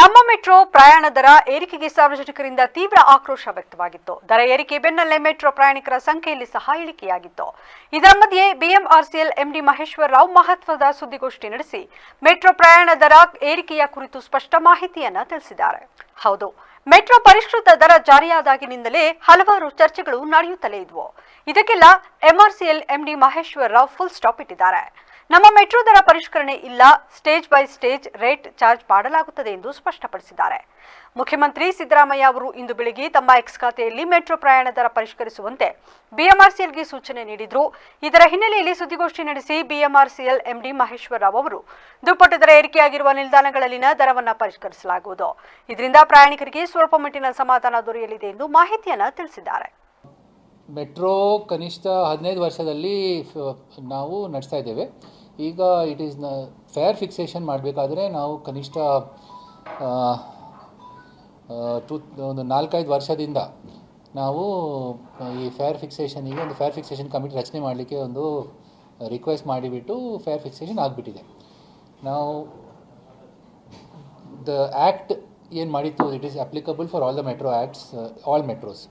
ನಮ್ಮ ಮೆಟ್ರೋ ಪ್ರಯಾಣ ದರ ಏರಿಕೆಗೆ ಸಾರ್ವಜನಿಕರಿಂದ ತೀವ್ರ ಆಕ್ರೋಶ ವ್ಯಕ್ತವಾಗಿತ್ತು. ದರ ಏರಿಕೆ ಬೆನ್ನಲ್ಲೇ ಮೆಟ್ರೋ ಪ್ರಯಾಣಿಕರ ಸಂಖ್ಯೆಯಲ್ಲಿ ಸಹ ಇಳಿಕೆಯಾಗಿತ್ತು. ಇದರ ಮಧ್ಯೆ ಬಿಎಂಆರ್ಸಿಎಲ್ ಎಂಡಿ ಮಹೇಶ್ವರ ರಾವ್ ಮಹತ್ವದ ಸುದ್ದಿಗೋಷ್ಠಿ ನಡೆಸಿ ಮೆಟ್ರೋ ಪ್ರಯಾಣ ದರ ಏರಿಕೆಯ ಕುರಿತು ಸ್ಪಷ್ಟ ಮಾಹಿತಿಯನ್ನ ತಿಳಿಸಿದ್ದಾರೆ. ಹೌದು, ಮೆಟ್ರೋ ಪರಿಷ್ಕೃತ ದರ ಜಾರಿಯಾದಾಗಿನಿಂದಲೇ ಹಲವಾರು ಚರ್ಚೆಗಳು ನಡೆಯುತ್ತಲೇ ಇದ್ವು. ಇದಕ್ಕೆಲ್ಲ MRCL MD Maheshwara Rao full stop ಇಟ್ಟಿದ್ದಾರೆ. ನಮ್ಮ ಮೆಟ್ರೋ ದರ ಪರಿಷ್ಕರಣೆ ಇಲ್ಲ. Stage by stage rate charge ಮಾಡಲಾಗುತ್ತದೆ ಎಂದು ಸ್ಪಷ್ಟಪಡಿಸಿದ್ದಾರೆ. ಮುಖ್ಯಮಂತ್ರಿ ಸಿದ್ದರಾಮಯ್ಯ ಅವರು ಇಂದು ಬೆಳಿಗ್ಗೆ ತಮ್ಮ ಎಕ್ಸ್ ಖಾತೆಯಲ್ಲಿ ಮೆಟ್ರೋ ಪ್ರಯಾಣ ದರ ಪರಿಷ್ಕರಿಸುವಂತೆ ಬಿಎಂಆರ್ಸಿಎಲ್ಗೆ ಸೂಚನೆ ನೀಡಿದ್ರು. ಇದರ ಹಿನ್ನೆಲೆಯಲ್ಲಿ ಸುದ್ದಿಗೋಷ್ಠಿ ನಡೆಸಿ ಬಿಎಂಆರ್ಸಿಎಲ್ ಎಂಡಿ ಮಹೇಶ್ವರ ರಾವ್ ಅವರು ದುಪ್ಪಟ್ಟು ದರ ಏರಿಕೆಯಾಗಿರುವ ನಿಲ್ದಾಣಗಳಲ್ಲಿನ ದರವನ್ನು ಪರಿಷ್ಕರಿಸಲಾಗುವುದು. ಇದರಿಂದ ಪ್ರಯಾಣಿಕರಿಗೆ ಸ್ವಲ್ಪ ಮಟ್ಟಿನ ಸಮಾಧಾನ ದೊರೆಯಲಿದೆ ಎಂದು ಮಾಹಿತಿಯನ್ನು ತಿಳಿಸಿದ್ದಾರೆ. ಮೆಟ್ರೋ ಕನಿಷ್ಠ ಹದಿನೈದು ವರ್ಷದಲ್ಲಿ ನಾವು ನಡೆಸ್ತಾ ಇದ್ದೇವೆ. ಈಗ ಇಟ್ ಈಸ್ನ ಫೇರ್ ಫಿಕ್ಸೇಷನ್ ಮಾಡಬೇಕಾದ್ರೆ ನಾವು ಕನಿಷ್ಠ ಟೂ ಒಂದು ನಾಲ್ಕೈದು ವರ್ಷದಿಂದ ನಾವು ಈ ಫೇರ್ ಫಿಕ್ಸೇಷನಿಗೆ ಒಂದು ಫೇರ್ ಫಿಕ್ಸೇಷನ್ ಕಮಿಟಿ ರಚನೆ ಮಾಡಲಿಕ್ಕೆ ಒಂದು ರಿಕ್ವೆಸ್ಟ್ ಮಾಡಿಬಿಟ್ಟು ಫೇರ್ ಫಿಕ್ಸೇಷನ್ ಆಗಿಬಿಟ್ಟಿದೆ. ನಾವು ದ ಆ್ಯಕ್ಟ್ ಏನು ಮಾಡಿತ್ತು? It is applicable for all the metro acts all metros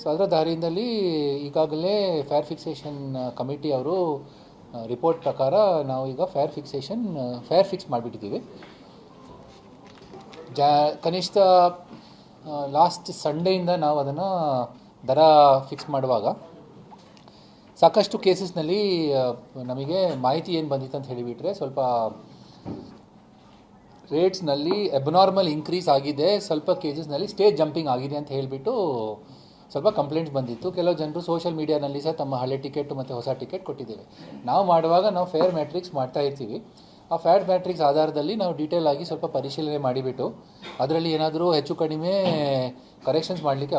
so ಅದರ ದಾರಿಯಿಂದಲೇ ಈಗಾಗಲೇ ಫೇರ್ ಫಿಕ್ಸೇಷನ್ ಕಮಿಟಿ ಅವರು ರಿಪೋರ್ಟ್ ಪ್ರಕಾರ ನಾವು ಈಗ ಫೇರ್ ಫಿಕ್ಸೇಷನ್ ಫೇರ್ ಫಿಕ್ಸ್ ಮಾಡಿಬಿಟ್ಟಿದ್ದೀವಿ. ಜಾ, ಕನಿಷ್ಠ ಲಾಸ್ಟ್ ಸಂಡೇಯಿಂದ ನಾವು ಅದನ್ನು ದರ ಫಿಕ್ಸ್ ಮಾಡುವಾಗ ಸಾಕಷ್ಟು ಕೇಸಸ್ನಲ್ಲಿ ನಮಗೆ ಮಾಹಿತಿ ಏನು ಬಂದಿತ್ತು ಅಂತ ಹೇಳಿಬಿಟ್ರೆ ಸ್ವಲ್ಪ ರೇಟ್ಸ್ನಲ್ಲಿ ಎಬ್ನಾರ್ಮಲ್ ಇನ್ಕ್ರೀಸ್ ಆಗಿದೆ, ಸ್ವಲ್ಪ ಕೇಸಸ್ನಲ್ಲಿ ಸ್ಟೇಜ್ ಜಂಪಿಂಗ್ ಆಗಿದೆ ಅಂತ ಹೇಳಿಬಿಟ್ಟು ಸ್ವಲ್ಪ ಕಂಪ್ಲೇಂಟ್ಸ್ ಬಂದಿತ್ತು. ಕೆಲವು ಜನರು ಸೋಷಿಯಲ್ ಮೀಡಿಯಾನಲ್ಲಿ ಸಹ ತಮ್ಮ ಹಳೆ ಟಿಕೆಟ್ ಮತ್ತು ಹೊಸ ಟಿಕೆಟ್ ಕೊಟ್ಟಿದ್ದೇವೆ. ನಾವು ಮಾಡುವಾಗ ನಾವು ಫೇರ್ ಮ್ಯಾಟ್ರಿಕ್ಸ್ ಮಾಡ್ತಾ ಇರ್ತೀವಿ. ಆ ಫೇರ್ ಮ್ಯಾಟ್ರಿಕ್ಸ್ ಆಧಾರದಲ್ಲಿ ನಾವು ಡೀಟೇಲ್ ಆಗಿ ಸ್ವಲ್ಪ ಪರಿಶೀಲನೆ ಮಾಡಿಬಿಟ್ಟು, ಅದರಲ್ಲಿ ಏನಾದರೂ ಹೆಚ್ಚು ಕಡಿಮೆ ಕರೆಕ್ಷನ್ಸ್ ಮಾಡಲಿಕ್ಕೆ